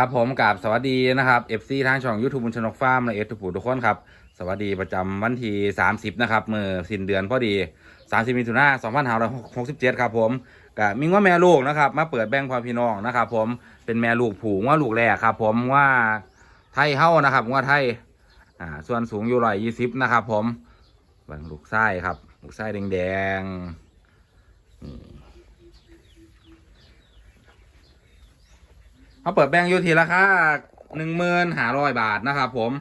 ครับผมกับสวัสดีนะครับ FC ทางช่อง YouTube บุญชนกฟาร์มและเอทุกผู้ทุกคนครับ สวัสดีประจำวันที่30 นะครับเมื่อสิ้นเดือนพอดี 30มิถุนายน2567 ครับผมก็มีว่าแม่ลูกนะครับ มาเปิดแบ่งค์พ่อพี่น้องนะครับ ผมเป็นแม่ลูกผูงว่าลูกแรกครับ ผมว่าไทยเฮ้านะครับว่าไทยอ่าส่วนสูงอยู่ร้อยยี่สิบนะครับ ผมบิ่งลูกไส้ครับลูกไส้แดงๆ เขาเปิดแบงค์อยู่ทีราคาหนึ่งหมื่นห้าร้อยบาทนะครับผม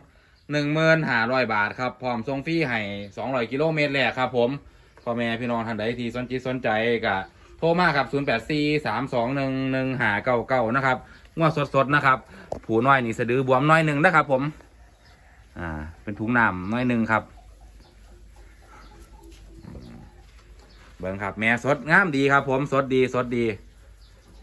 หนึ่งหมื่นห้าร้อยบาทครับพร้อมส่งฟรีให้สองร้อยกิโลเมตรแรกครับผมพ่อแม่พี่น้องท่านใดที่สนจิตสนใจก็โทรมาครับศูนย์แปดสี่สามสองหนึ่งหนึ่งหาเก้าเก้านะครับงวดสดๆ นะครับ ผูน้อยนี่สะดือบวมน้อยหนึ่งนะครับผม อ่า เป็นถุงน้ำน้อยหนึ่งครับ เบิ้งครับ แม่สดงามดีครับผม สดดี สดดี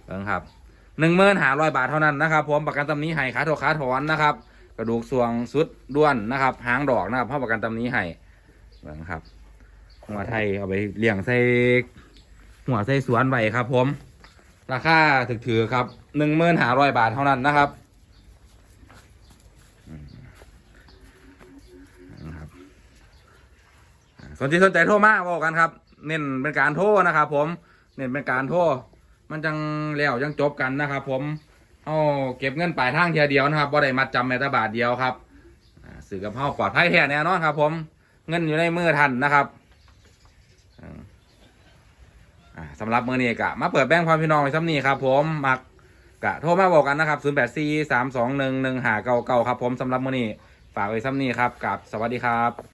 เบิ้งครับ หนึ่งหมื่นหาร้อยบาทเท่านั้นนะครับผมประกันตำหนี้ให้ขาโถขาถอนนะครับ กระดูกสวงสุดด้วนนะครับ หางดอกนะครับเพราะประกันตำหนี้ให้นะครับหัวไทยเอาไปเลี้ยงใส่หัวใส่สวนไว้ครับผม ราคาถึกถือครับหนึ่งหมื่นหาร้อยบาทเท่านั้นนะครับนะครับอ่าสนใจสนใจโทรมาบอกกันครับ เน้นเป็นการโทรนะครับผม เน้นเป็นการโทร มันจังแล้วยังจบกันนะครับ ผมเอาเก็บเงินปลายทางเทียเดียวนะครับบ่ได้มัดจำแม้แต่บาทเดียวครับสื่อกับเฮาปลอดภัยแท้แน่นอนครับ ผมเงินอยู่ในมือทันนะครับอ่าสำหรับมือนี้กะมาเปิดแบงค์ความพี่น้องไว้ซ้ำนี้ครับ ผมมักกะโทรมาบอกกันนะครับ 0 8 4 3 2 1 1 5 9 9 ครับ ผมสำหรับมือนี้ฝากไว้ซ้ำนี้ครับกับสวัสดีครับ